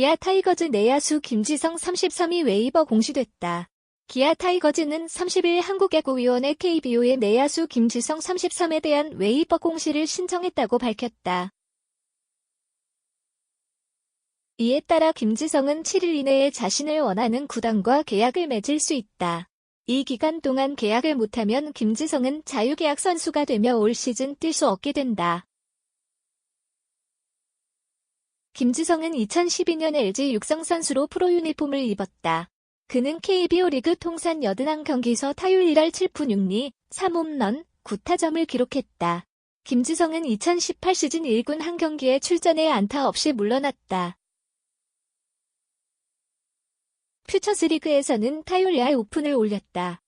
기아 타이거즈 내야수 김지성 33이 웨이버 공시됐다. 기아 타이거즈는 30일 한국야구위원회 KBO의 내야수 김지성 33에 대한 웨이버 공시를 신청했다고 밝혔다. 이에 따라 김지성은 7일 이내에 자신을 원하는 구단과 계약을 맺을 수 있다. 이 기간 동안 계약을 못하면 김지성은 자유계약 선수가 되며 올 시즌 뛸 수 없게 된다. 김지성은 2012년 LG 육성 선수로 프로 유니폼을 입었다. 그는 KBO 리그 통산 81경기에서 타율 1할 7푼 6리, 3홈런, 9타점을 기록했다. 김지성은 2018 시즌 1군 한 경기에 출전해 안타 없이 물러났다. 퓨처스리그에서는 타율 2할 5푼을 올렸다.